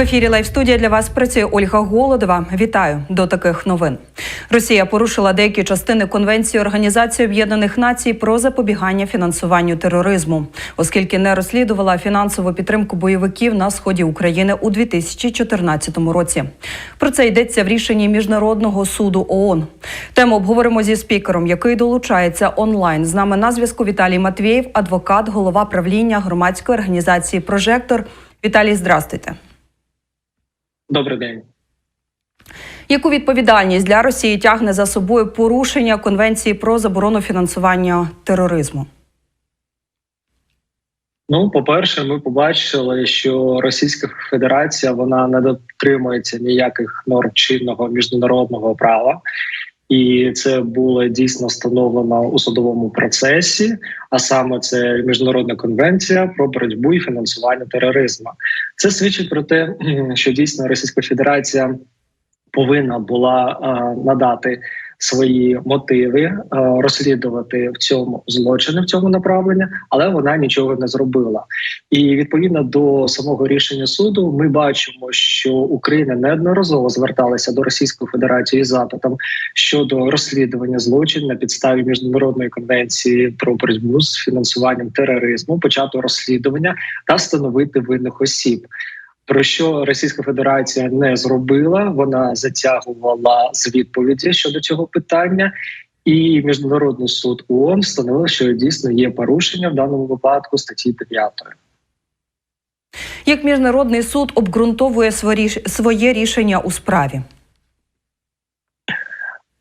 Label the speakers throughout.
Speaker 1: В ефірі Лайв студія для вас працює Ольга Голодова. Вітаю до таких новин. Росія порушила деякі частини Конвенції Організації Об'єднаних Націй про запобігання фінансуванню тероризму, оскільки не розслідувала фінансову підтримку бойовиків на сході України у 2014 році. Про це йдеться в рішенні міжнародного суду ООН. Тему обговоримо зі спікером, який долучається онлайн. З нами на зв'язку Віталій Матвєєв, адвокат, голова правління громадської організації Прожектор. Віталій, здрастуйте.
Speaker 2: Добрий день.
Speaker 1: Яку відповідальність для Росії тягне за собою порушення Конвенції про заборону фінансування тероризму?
Speaker 2: Ну, по-перше, ми побачили, що Російська Федерація вона не дотримується ніяких норм чинного міжнародного права, і це було дійсно встановлено у судовому процесі. А саме це міжнародна конвенція про боротьбу і фінансування тероризму. Це свідчить про те, що дійсно Російська Федерація повинна була надати свої мотиви, е, розслідувати в цьому злочини в цьому направленні, але вона нічого не зробила. І відповідно до самого рішення суду, ми бачимо, що Україна неодноразово зверталася до Російської Федерації з запитом щодо розслідування злочин на підставі міжнародної конвенції про боротьбу з фінансуванням тероризму, почати розслідування та встановити винних осіб. Про що Російська Федерація не зробила, вона затягувала з відповіді щодо цього питання, і міжнародний суд ООН встановив, що дійсно є порушення в даному випадку статті 9.
Speaker 1: Як міжнародний суд обґрунтовує своє рішення у справі?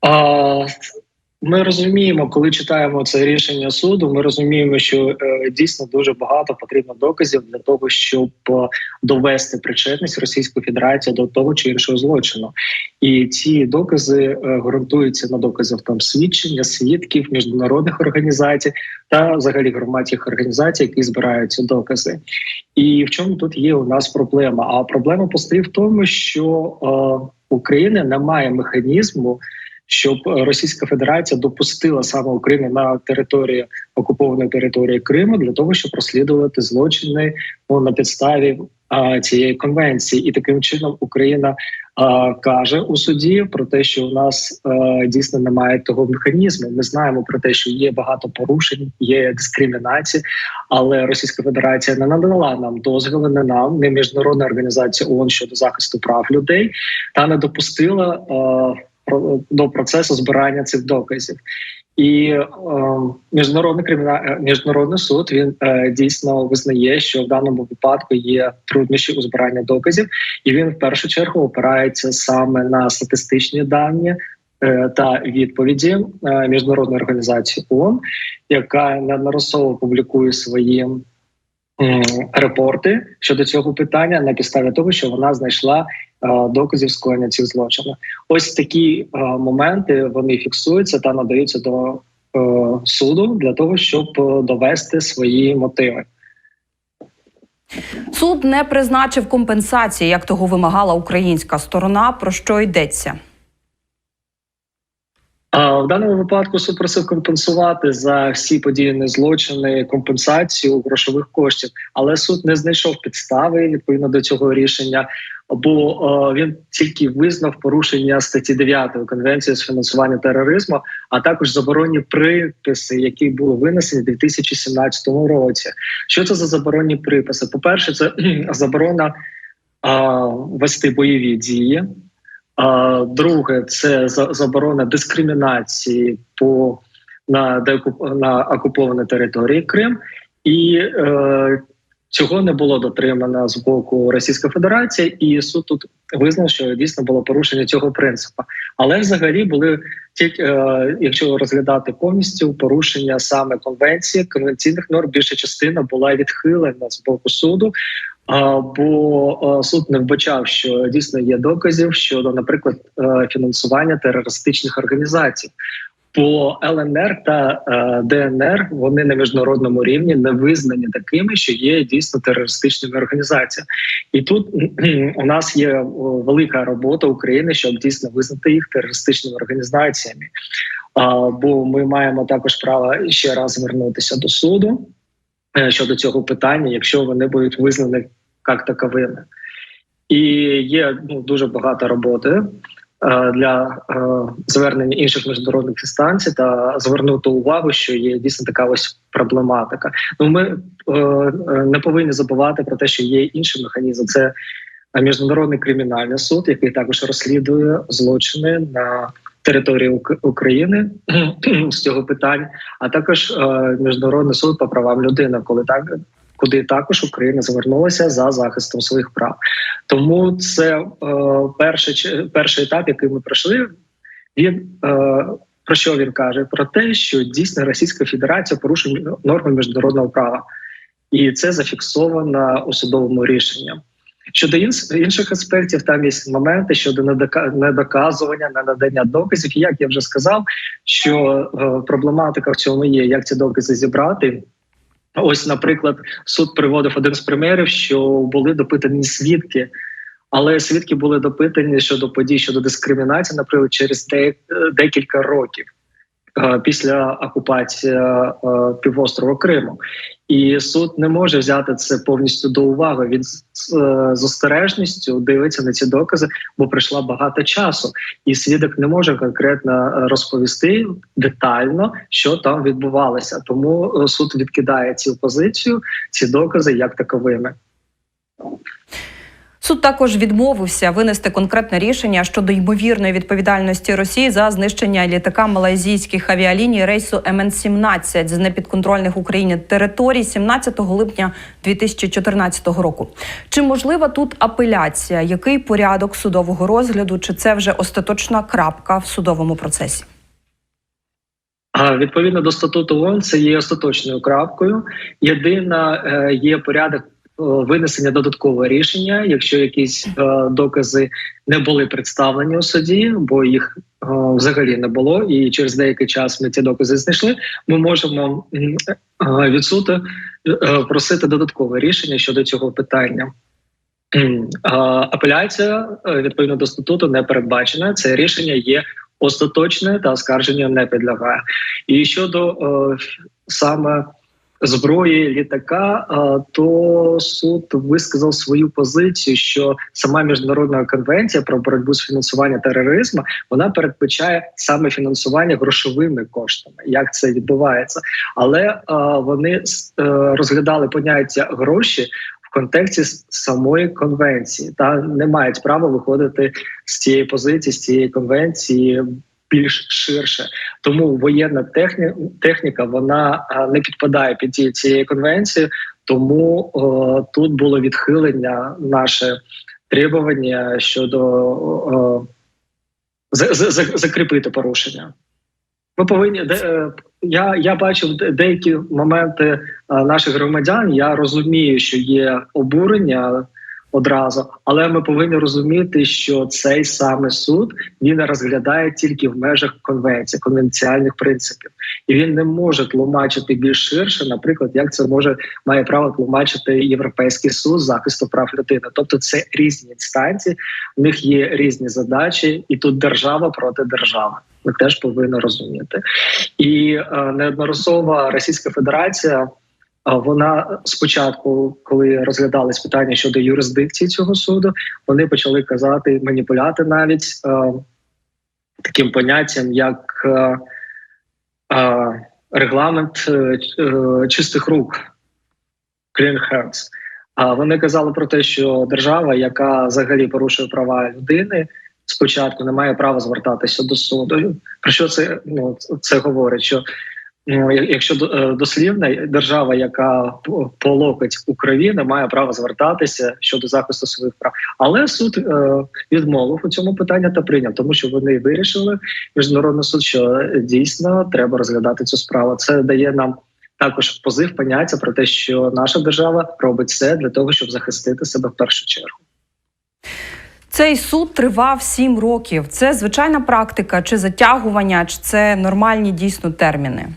Speaker 2: А, ми розуміємо, коли читаємо це рішення суду. Ми розуміємо, що е, дійсно дуже багато потрібно доказів для того, щоб е, довести причетність Російської Федерації до того чи іншого злочину, і ці докази е, ґрунтуються на доказах там свідчення, свідків міжнародних організацій та взагалі громадських організацій, які збирають ці докази. І в чому тут є у нас проблема? А проблема постає в тому, що е, не має механізму щоб Російська Федерація допустила саме Україну на території окупованої території Криму для того, щоб розслідувати злочини ну, на підставі а, цієї конвенції, і таким чином Україна а, каже у суді про те, що у нас а, дійсно немає того механізму. Ми знаємо про те, що є багато порушень, є дискримінації, але Російська Федерація не надала нам дозвіли, не нам, не міжнародна організація ООН щодо захисту прав людей та не допустила. А, до процесу збирання цих доказів. І е, міжнародний криміна... міжнародний суд він е, дійсно визнає, що в даному випадку є труднощі у збиранні доказів, і він в першу чергу опирається саме на статистичні дані е, та відповіді е, міжнародної організації ООН, яка неодноразово публікує свої репорти щодо цього питання на підставі того, що вона знайшла Е, доказів скоєння цих злочинів. Ось такі е, моменти вони фіксуються та надаються до е, суду для того, щоб довести свої мотиви.
Speaker 1: Суд не призначив компенсації, як того вимагала українська сторона. Про що йдеться?
Speaker 2: В даному випадку суд просив компенсувати за всі подіяні злочини компенсацію грошових коштів, але суд не знайшов підстави відповідно до цього рішення бо е, він тільки визнав порушення статті 9 конвенції з фінансування тероризму, а також заборонні приписи, які були винесені у 2017 році. Що це за заборонні приписи? По перше, це заборона вести бойові дії. Друге, це заборона дискримінації по на на окупованій території Крим, і е, Цього не було дотримано з боку Російської Федерації, і суд тут визнав, що дійсно було порушення цього принципу. Але взагалі були тільки, е, якщо розглядати повністю порушення саме конвенції, конвенційних норм більша частина була відхилена з боку суду. Бо суд не вбачав, що дійсно є доказів щодо, наприклад, е, фінансування терористичних організацій. По ЛНР та е, ДНР вони на міжнародному рівні не визнані такими, що є дійсно терористичними організаціями, і тут у нас є велика робота України, щоб дійсно визнати їх терористичними організаціями. Бо ми маємо також право ще раз звернутися до суду е, щодо цього питання, якщо вони будуть визнані як таковими. І є ну, дуже багато роботи е, для е, звернення інших міжнародних інстанцій та звернути увагу, що є дійсно така ось проблематика. Ну ми е, не повинні забувати про те, що є інший механізм. Це міжнародний кримінальний суд, який також розслідує злочини на території України з цього питань, а також міжнародний суд по правам людини, коли так. Куди також Україна звернулася за захистом своїх прав, тому це е, перший перший етап, який ми пройшли. Він е, про що він каже? Про те, що дійсно Російська Федерація порушує норми міжнародного права, і це зафіксовано у судовому рішенні. Щодо інших аспектів, там є моменти щодо недока- недоказування, ненадання доказів. І як я вже сказав, що е, проблематика в цьому є, як ці докази зібрати. Ось, наприклад, суд приводив один з примерів, що були допитані свідки, але свідки були допитані щодо подій щодо дискримінації, наприклад, через декілька років. е, після окупації е, півострова Криму. І суд не може взяти це повністю до уваги. Він е, з остережністю дивиться на ці докази, бо пройшло багато часу, і свідок не може конкретно е, розповісти детально, що там відбувалося. Тому е, суд відкидає цю позицію, ці докази як таковими.
Speaker 1: Суд також відмовився винести конкретне рішення щодо ймовірної відповідальності Росії за знищення літака малайзійських авіаліній рейсу МН-17 з непідконтрольних Україні територій 17 липня 2014 року. Чи можлива тут апеляція? Який порядок судового розгляду? Чи це вже остаточна крапка в судовому процесі?
Speaker 2: Відповідно до статуту ООН, це є остаточною крапкою. Єдина е, є порядок винесення додаткового рішення, якщо якісь е, докази не були представлені у суді, бо їх е, взагалі не було, і через деякий час ми ці докази знайшли. Ми можемо е, від суду е, просити додаткове рішення щодо цього питання. А, Апеляція е, відповідно до статуту не передбачена. Це рішення є остаточне та оскарження не підлягає. І щодо е, саме зброї літака, то суд висказав свою позицію, що сама міжнародна конвенція про боротьбу з фінансуванням тероризму вона передбачає саме фінансування грошовими коштами. Як це відбувається? Але вони е, розглядали поняття гроші. В контексті самої конвенції та не мають права виходити з цієї позиції, з цієї конвенції більш ширше. Тому воєнна техні... техніка вона не підпадає під дії цієї конвенції. Тому о, тут було відхилення наше требування щодо о, за- за- за- закріпити порушення. Ми повинні де, е, я, я бачив деякі моменти е, наших громадян. Я розумію, що є обурення одразу, але ми повинні розуміти, що цей саме суд він розглядає тільки в межах конвенції, конвенціальних принципів, і він не може тлумачити більш ширше, наприклад, як це може має право тлумачити Європейський суд захисту прав людини. Тобто це різні інстанції, в них є різні задачі, і тут держава проти держави. Ми теж повинні розуміти. І е, неодноразово Російська Федерація. Вона спочатку, коли розглядались питання щодо юрисдикції цього суду, вони почали казати маніпуляти навіть е, таким поняттям, як е, е, регламент чистих рук clean hands. А вони казали про те, що держава, яка взагалі порушує права людини, спочатку не має права звертатися до суду. Про що це ну це говорить? Що якщо е, держава, яка по- локоть у має права звертатися щодо захисту своїх прав. Але суд е, відмовив у цьому питанні та прийняв, тому що вони вирішили міжнародний суд, що дійсно треба розглядати цю справу. Це дає нам. Також позив поняття про те, що наша держава робить все для того, щоб захистити себе в першу чергу.
Speaker 1: Цей суд тривав сім років. Це звичайна практика, чи затягування, чи це нормальні дійсно терміни?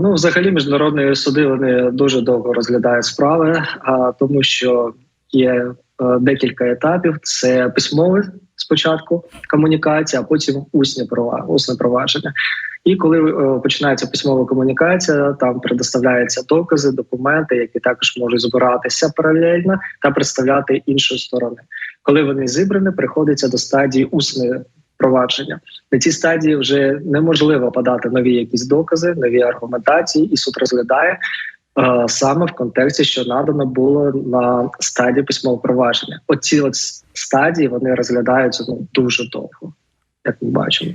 Speaker 2: Ну, взагалі, міжнародні суди вони дуже довго розглядають справи, а тому що є е, декілька етапів: це письмове спочатку комунікація, а потім усні права, усне провадження. І коли е, починається письмова комунікація, там предоставляються докази, документи, які також можуть збиратися паралельно та представляти іншої сторони. Коли вони зібрані, приходиться до стадії усної провадження. На цій стадії вже неможливо подати нові якісь докази, нові аргументації, і суд розглядає е, саме в контексті, що надано було на стадії письмового провадження. Оці от стадії вони розглядаються ну дуже довго, як ми бачимо.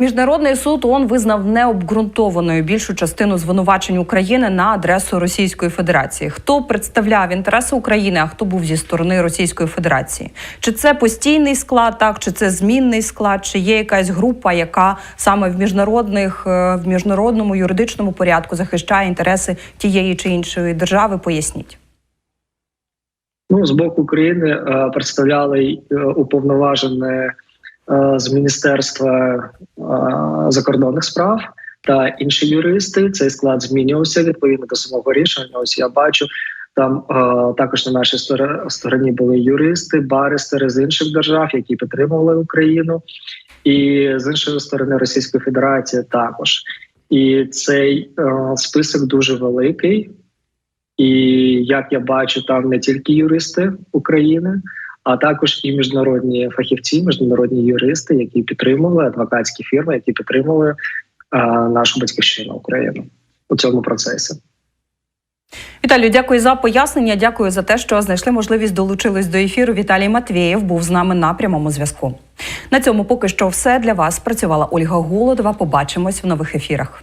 Speaker 1: Міжнародний суд ООН визнав необґрунтованою більшу частину звинувачень України на адресу Російської Федерації. Хто представляв інтереси України, а хто був зі сторони Російської Федерації? Чи це постійний склад, так чи це змінний склад, чи є якась група, яка саме в міжнародних е, в міжнародному юридичному порядку захищає інтереси тієї чи іншої держави? Поясніть.
Speaker 2: Ну з боку України е, представляли е, уповноважене з міністерства е, закордонних справ та інші юристи. Цей склад змінювався відповідно до самого рішення. Ось я бачу. Там е, також на нашій стор- стороні були юристи, баристери з інших держав, які підтримували Україну, і з іншої сторони Російської Федерації також. І цей е, список дуже великий. І як я бачу, там не тільки юристи України, а також і міжнародні фахівці, міжнародні юристи, які підтримували адвокатські фірми, які підтримували нашу батьківщину Україну у цьому процесі.
Speaker 1: Віталію, дякую за пояснення. Дякую за те, що знайшли можливість долучились до ефіру. Віталій Матвєєв був з нами на прямому зв'язку. На цьому поки що все для вас. Працювала Ольга Голодова. Побачимось в нових ефірах.